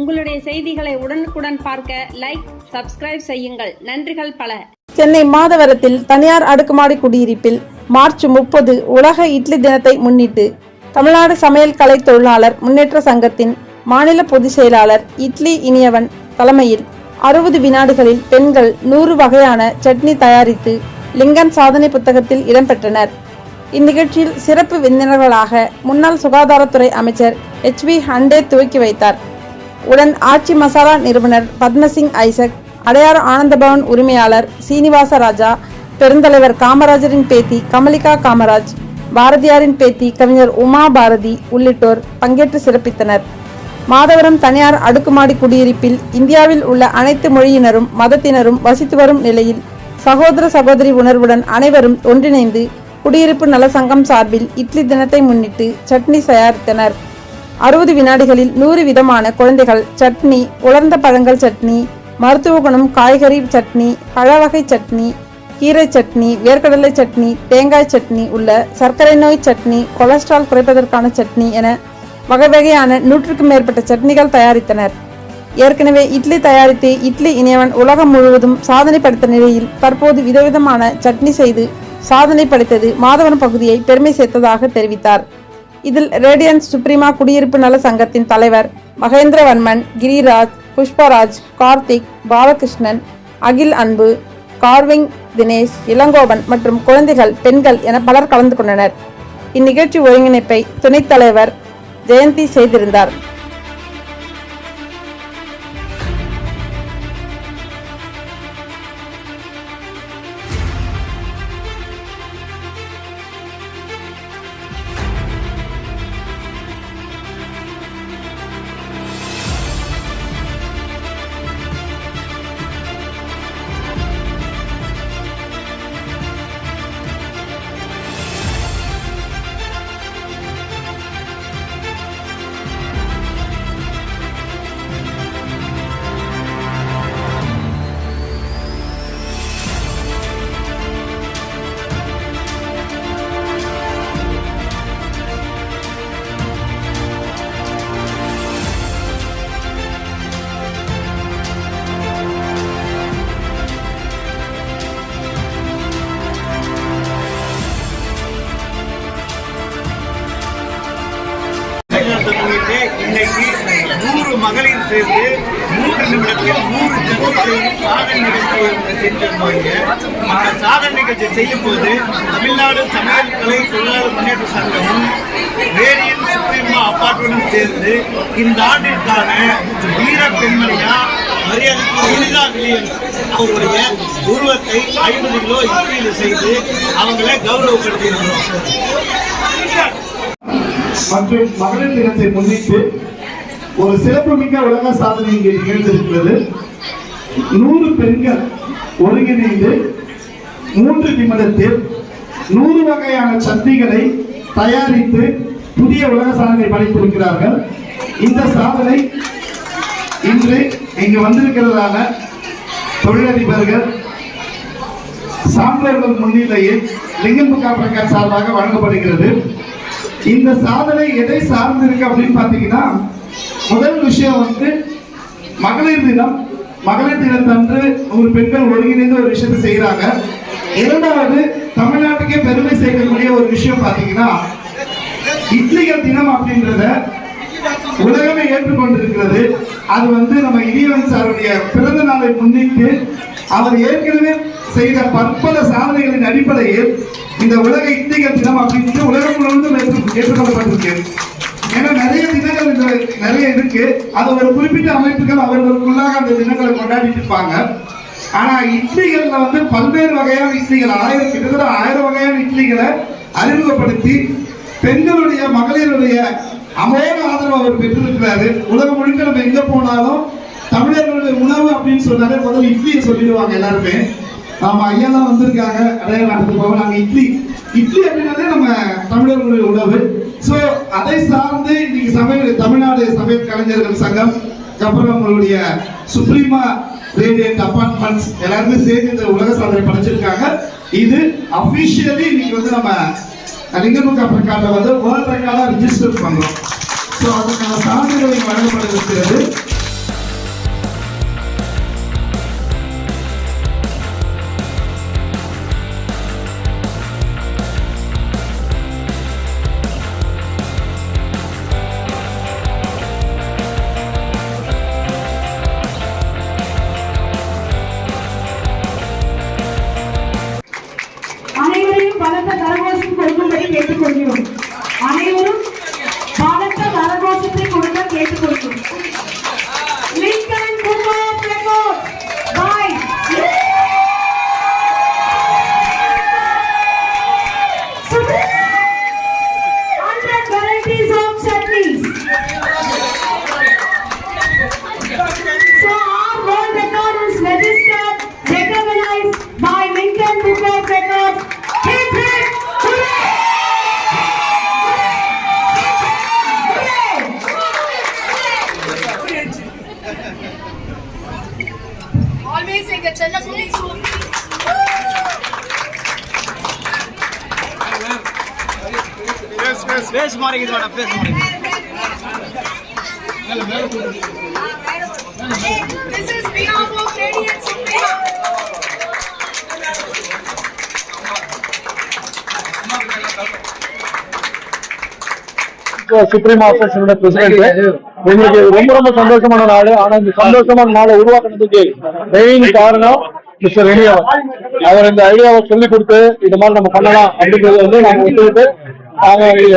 உங்களுடைய செய்திகளை உடனுக்குடன் பார்க்க லைக் சப்ஸ்கிரைப் செய்யுங்கள். நன்றிகள் பல. சென்னை மாதவரத்தில் தனியார் அடுக்குமாடி குடியிருப்பில் மார்ச் முப்பது உலக இட்லி தினத்தை முன்னிட்டு தமிழ்நாடு சமையல் கலை தொழிலாளர் முன்னேற்ற சங்கத்தின் மாநில பொதுச் செயலாளர் இட்லி இனியவன் தலைமையில் அறுபது வினாடுகளில் பெண்கள் நூறு வகையான சட்னி தயாரித்து லிங்கன் சாதனை புத்தகத்தில் இடம்பெற்றனர். இந்நிகழ்ச்சியில் சிறப்பு விருந்தினர்களாக முன்னாள் சுகாதாரத்துறை அமைச்சர் எச் வி ஹண்டே துவக்கி வைத்தார். உடன் ஆட்சி மசாலா நிறுவனர் பத்மசிங் ஐசக் அடையாறு ஆனந்தபவன் உரிமையாளர் சீனிவாச ராஜா பெருந்தலைவர் காமராஜரின் பேத்தி கமலிகா காமராஜ் பாரதியாரின் பேத்தி கவிஞர் உமா பாரதி உள்ளிட்டோர் பங்கேற்று சிறப்பித்தனர். மாதவரம் தனியார் அடுக்குமாடி குடியிருப்பில் இந்தியாவில் உள்ள அனைத்து மொழியினரும் மதத்தினரும் வசித்து வரும் நிலையில் சகோதர சகோதரி உணர்வுடன் அனைவரும் ஒன்றிணைந்து குடியிருப்பு நல சங்கம் சார்பில் இட்லி தினத்தை முன்னிட்டு சட்னி தயாரித்தனர். அறுபது வினாடிகளில் நூறு விதமான குழந்தைகள் சட்னி உலர்ந்த பழங்கள் சட்னி மருத்துவ குணம் காய்கறி சட்னி பழவகை சட்னி கீரை சட்னி வேர்க்கடலை சட்னி தேங்காய் சட்னி உள்ள சர்க்கரை நோய் சட்னி கொலஸ்ட்ரால் குறைப்பதற்கான சட்னி என வகை வகையான நூற்றுக்கும் மேற்பட்ட சட்னிகள் தயாரித்தனர். ஏற்கனவே இட்லி தயாரித்து இட்லி இணையவன் உலகம் முழுவதும் சாதனை படைத்த நிலையில் தற்போது விதவிதமான சட்னி செய்து சாதனை படைத்தது மாதவன் பகுதியை பெருமை சேர்த்ததாக தெரிவித்தார். இதில் ரேடியன்ஸ் சுப்ரீமா குடியிருப்பு நல சங்கத்தின் தலைவர் மகேந்திரவர்மன் கிரிராஜ் புஷ்பராஜ் கார்த்திக் பாலகிருஷ்ணன் அகில் அன்பு கார்விங் தினேஷ் இளங்கோவன் மற்றும் குழந்தைகள் பெண்கள் என பலர் கலந்து கொண்டனர். இந்நிகழ்ச்சி ஒருங்கிணைப்பை துணைத் தலைவர் ஜெயந்தி செய்திருந்தார். மகளிர் சேர்ந்து மூன்று நிமிடத்தில் நூறு ஜட்ஜி சாதனை நிகழ்ச்சி செஞ்சிருந்தாங்க அந்த சாதனை நிகழ்ச்சி செய்யும் போது தமிழ்நாடு சமையல் கலை தொழிலாளர் முன்னேற்ற சங்கமும் வேரியன் சுப்ரீமா அப்பார்ட்மெண்ட் சேர்ந்து இந்த ஆண்டிற்கான வீர பெண்மணியா மரியாதைக்கு வினிதா அவருடைய உருவத்தை ஐம்பது கிலோ இட்லியில் செய்து அவங்களை கௌரவப்படுத்தியிருக்கிறோம். மற்றும் மகளிர் தினத்தை முன்னிட்டு ஒரு சிறப்புமிக்க உலக சாதனை இங்கே நிகழ்ந்திருக்கிறது. நூறு பெண்கள் ஒருங்கிணைந்து மூன்று நிமிடத்தில் நூறு வகையான சட்னிகளை தயாரித்து புதிய உலக சாதனை படைத்திருக்கிறார்கள். இந்த சாதனை இன்று இங்கு வந்திருக்கிறதான தொழிலதிபர்கள் சான்றோர்கள் முன்னிலையில் லிங்கம் புக்கா சார்பாக வழங்கப்படுகிறது. இந்த சாதனை எதை சார்ந்திருக்கு அப்படின்னு பார்த்தீங்கன்னா முதல் விஷயம் வந்து மகளிர் தினம். மகளிர் தினத்தன்று ஒரு பெண்கள் ஒருங்கிணைந்து ஒரு விஷயத்தை செய்கிறாங்க. இரண்டாவது தமிழ்நாட்டுக்கே பெருமை சேர்க்கக்கூடிய ஒரு விஷயம் பாத்தீங்கன்னா இட்லிகள் தினம் அப்படின்றத உலகமே ஏற்றுக்கொண்டிருக்கிறது. அது வந்து நம்ம இடியவன் சாருடைய பிறந்த நாளை முன்னிட்டு அவர் ஏற்கனவே செய்த பற்பல சாதனைகளின் அடிப்படையில் இந்த உலக இட்லிகள் தினம் அப்படின்ட்டு உலகம் முழுவதும் ஏற்று- ஏற்றுக்கொள்ளப்பட்டிருக்கு. ஏன்னா நிறைய தினங்கள் நிறைய இருக்கு. அது ஒரு குறிப்பிட்ட அமைப்புகள் அவர்களுக்குள்ளாக அந்த தினங்களை கொண்டாடிட்டு இருப்பாங்க. ஆனா இட்லிகள்ல வந்து பல்வேறு வகையான இட்லிகள் ஆயிரம் கிட்டத்தட்ட ஆயிரம் வகையான இட்லிகளை அறிமுகப்படுத்தி பெண்களுடைய மகளிருடைய அமோக ஆதரவு அவர் பெற்றிருக்கிறாரு. உலகம் முழுக்க நம்ம எங்க போனாலும் தமிழர்களுடைய உணவு அப்படின்னு சொன்னாலே முதல்ல இட்லியை சொல்லிடுவாங்க எல்லாருமே. ஆமா ஐயாலாம் வந்திருக்காங்க. அடையாளம் நாட்டுக்கு நாங்க இட்லி. இட்லி அப்படின்னாலே நம்ம தமிழர்களுடைய உணவு. சோ அதை சார்ந்து இன்னைக்கு சமையல் தமிழ்நாடு சமையல் கலைஞர்கள் சங்கம் அப்புறம் உங்களுடைய சுப்ரீமா ரேடியன்ட் அப்பார்ட்மெண்ட்ஸ் எல்லாருமே சேர்ந்து இந்த உலக சாதனை படைச்சிருக்காங்க. இது அபிஷியலி இன்னைக்கு வந்து நம்ம லிங்கமுக பிரகாரில் வந்து வேர்ல்ட் ரெக்கார்டாக ரிஜிஸ்டர் பண்ணுறோம். ஸோ அதுக்கான சான்றிதழ் பணத்தை தரவாசி கொடுக்கும்படி கேட்டுக்கொள்கிறோம் அனைவரும் Amazing. A Chennai Sunil Yes, yes. Face morning is what a face morning. This is behalf of Lady and Supreme. Officer, Office, President. எங்களுக்கு ரொம்ப ரொம்ப சந்தோஷமான நாடு ஆனா இந்த சந்தோஷமான நாளை உருவாக்குனதுக்கு மெயின் காரணம் மிஸ்டர் இனியவர் அவர் இந்த ஐடியாவை சொல்லி கொடுத்து இது மாதிரி நம்ம பண்ணலாம் அப்படிங்கறது வந்து நாங்க ஒத்துக்கிட்டு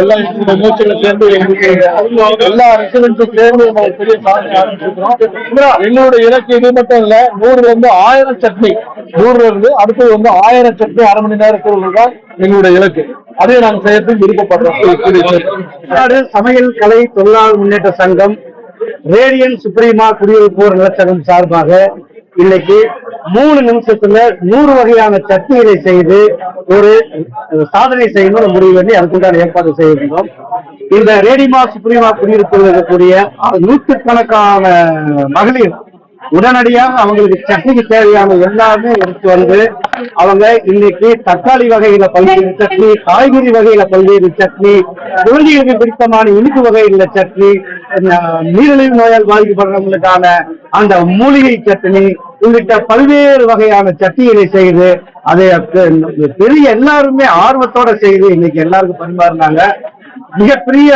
எல்லா இந்த சேர்ந்து எங்களுக்கு எல்லா ரெசிடென்ட்ஸும் சேர்ந்து நம்ம பெரிய சாதனை ஆரம்பிச்சிருக்கிறோம். இலக்கு இது மட்டும் இல்ல நூறுல இருந்து ஆயிரம் சட்னி நூறுல இருந்து அடுத்தது வந்து ஆயிரம் சட்னி அரை மணி நேரத்தில் தான் எங்களுடைய இலக்கு. அதே நாங்க செய்யறதுக்கு விருப்பப்படுறோம். சமையல் கலை தொழிலாளர் முன்னேற்ற சங்கம் ரேடியன் சுப்ரீமா குடியிருப்போர் நலச்சங்கம் சார்பாக இன்னைக்கு மூணு நிமிஷத்துல நூறு வகையான சட்னிகளை செய்து ஒரு சாதனை செய்யணும் முடிவு பண்ணி அதுக்குண்டான ஏற்பாடு செய்திருந்தோம். இந்த ரேடிமா சுப்ரீமா குடியிருப்பில் இருக்கக்கூடிய நூற்றுக்கணக்கான மகளிர் உடனடியாக அவங்களுக்கு சட்னிக்கு தேவையான எல்லாமே எடுத்து வந்து அவங்க இன்னைக்கு தக்காளி வகையில பல்வேறு சட்னி காய்கறி வகையில பல்வேறு சட்னி குழந்தைகளுக்கு பிடித்தமான இனிப்பு வகையில சட்னி நீரிழிவு நோயால் பாதிக்கப்படுறவங்களுக்கான அந்த மூலிகை சட்னி உள்ளிட்ட பல்வேறு வகையான சட்டிகளை செய்து அதை பெரிய எல்லாருமே ஆர்வத்தோட செய்து இன்னைக்கு எல்லாருக்கும் பரிமாறினாங்க. மிகப்பெரிய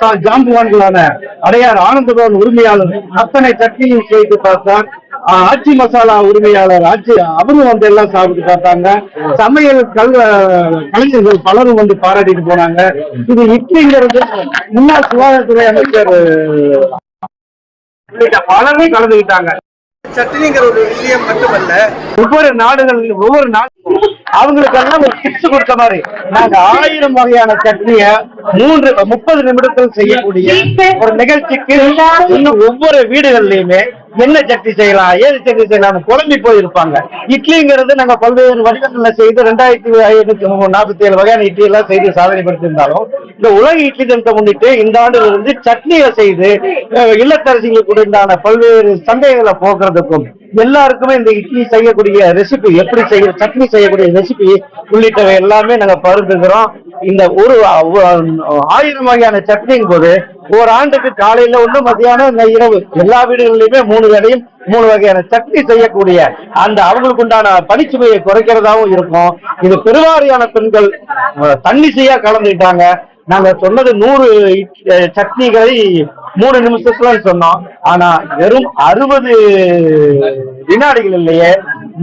சா- ஜாம்புவான்களான அடையார் ஆனந்தபவன் உரிமையாளர் அத்தனை சட்னியும் செய்து பார்த்தார் ஆட்சி ஆச்சி மசாலா உரிமையாளர் ஆட்சி அவரும் வந்து எல்லாம் சாப்பிட்டு பார்த்தாங்க. சமையல் கல் கலைஞர்கள் பலரும் வந்து பாராட்டிட்டு போனாங்க. இது இட்லிங்கிறது முன்னாள் சுகாதாரத்துறை அமைச்சர் உள்ளிட்ட பலரும் கலந்துக்கிட்டாங்க சட்னிங்கிற ஒரு விஷயம் மட்டுமல்ல ஒவ்வொரு நாடுகளிலும் ஒவ்வொரு நாடு அவங்களுக்கெல்லாம் ஒரு டிப்ஸ் கொடுத்த மாதிரி. நாங்க ஆயிரம் வகையான சட்னிய மூன்று முப்பது நிமிடத்தில் செய்யக்கூடிய ஒரு நிகழ்ச்சிக்கு இன்னும் ஒவ்வொரு வீடுகள்லயுமே என்ன சட்னி செய்யலாம் ஏது சட்னி செய்யலாம் குழம்பி போயிருப்பாங்க. இட்லிங்கிறது நாங்க பல்வேறு வடிவங்கள்ல செய்து ரெண்டாயிரத்தி ஐநூத்தி நாற்பத்தி ஏழு வகையான இட்லி எல்லாம் செய்து சாதனை படுத்திருந்தாலும் இந்த உலக இட்லி தினத்தை முன்னிட்டு இந்த ஆண்டு வந்து சட்னியை செய்து அஹ், இல்லத்தரசிகளுக்கு உண்டான பல்வேறு சந்தேகங்களை போக்குறதுக்கும் எல்லாருக்குமே இந்த இட்லி செய்யக்கூடிய ரெசிபி எப்படி செய்ய சட்னி செய்யக்கூடிய ரெசிபி உள்ளிட்டவை எல்லாமே நாங்க பகிர்ந்துக்கிறோம். இந்த ஒரு ஆயிரம் வகையான சட்னியின் போது ஒரு ஆண்டுக்கு காலையில ஒண்ணு மதியானம் இந்த இரவு எல்லா வீடுகளிலுமே மூணு வேளையும் மூணு வகையான சட்னி செய்யக்கூடிய அந்த அவங்களுக்கு உண்டான பணிச்சுமையை குறைக்கிறதாவும் இருக்கும். இது பெருவாரியான பெண்கள் தன்னிசையா கலந்துட்டாங்க கலந்துக்கிட்டாங்க. நாங்க சொன்னது நூறு இட்- சட்னிகளை மூணு நிமிஷத்துல சொன்னோம். ஆனா வெறும் அறுபது வினாடிகள் இல்லையே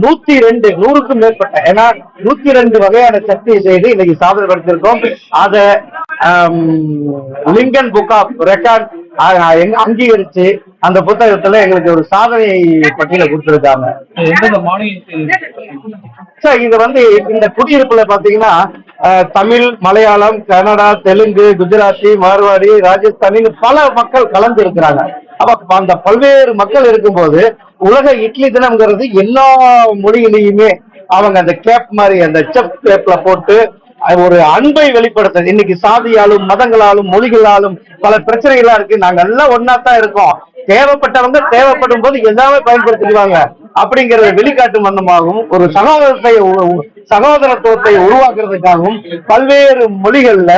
நூத்தி ரெண்டு நூறுக்கும் மேற்பட்ட ஏன்னா நூத்தி ரெண்டு வகையான சட்னி செய்து இன்னைக்கு சாதனை படுத்திருக்கோம் அத லிங்கன் புக் ஆஃப் ரெக்கார்ட் அங்கீகரிச்சு அந்த புத்தகத்துல எங்களுக்கு ஒரு சாதனை பட்டியலை கொடுத்திருக்காங்க. சார் இது வந்து இந்த குடியிருப்புல பாத்தீங்கன்னா தமிழ் மலையாளம் கன்னடா தெலுங்கு குஜராத்தி மார்வாடி ராஜஸ்தானின்னு பல மக்கள் கலந்து இருக்கிறாங்க அப்ப அந்த பல்வேறு மக்கள் இருக்கும்போது உலக இட்லி தினம்ங்கிறது எல்லா மொழியிலையுமே அவங்க அந்த கேப் மாதிரி அந்த செப் கேப்ல போட்டு ஒரு அன்பை வெளிப்படுத்துறது இன்னைக்கு சாதியாலும் மதங்களாலும் மொழிகளாலும் பல பிரச்சனைகளா இருக்கு. நாங்க எல்லாம் ஒன்னா தான் இருக்கோம். தேவைப்பட்டவங்க தேவைப்படும் போது எல்லாமே பயன்படுத்திக்குவாங்க. அப்படிங்கறத வெளிக்காட்டும் வண்ணமாகவும் ஒரு சகோதரத்தை சகோதரத்துவத்தை உருவாக்குறதுக்காகவும் பல்வேறு மொழிகள்ல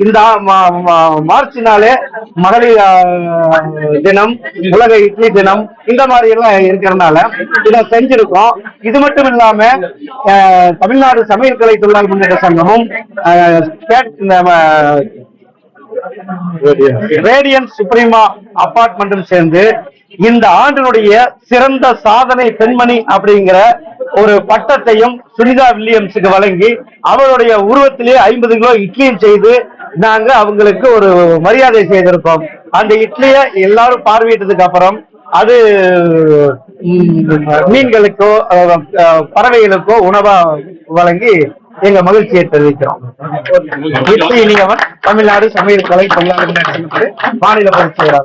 இந்த மா- மா- மார்ச் நாளே மகளிர் தினம் உலக இட்லி தினம் இந்த மாதிரி எல்லாம் இருக்கிறதுனால இதை செஞ்சிருக்கோம். இது மட்டும் இல்லாம தமிழ்நாடு சமையல் கலை தொழிலாளர் முன்னேற்ற சங்கமும் ரேடியன் சுப்ரீமா அபார்ட்மெண்ட் சேர்ந்து இந்த ஆண்டினுடைய சிறந்த சாதனை பெண்மணி அப்படிங்கிற ஒரு பட்டத்தையும் சுனிதா வில்லியம்ஸுக்கு வழங்கி அவருடைய உருவத்திலேயே ஐம்பது கிலோ இட்லியும் செய்து நாங்க அவங்களுக்கு ஒரு மரியாதை செய்திருக்கோம். அந்த இட்லியை எல்லாரும் பார்வையிட்டதுக்கு அப்புறம் அது மீன்களுக்கோ பறவைகளுக்கோ உணவா வழங்கி எங்க மகிழ்ச்சியை தெரிவிக்கிறோம். இப்படி இனியவன் தமிழ்நாடு சமையல் கலை தொழிலாளர் மாநில பயிற்சியாளர்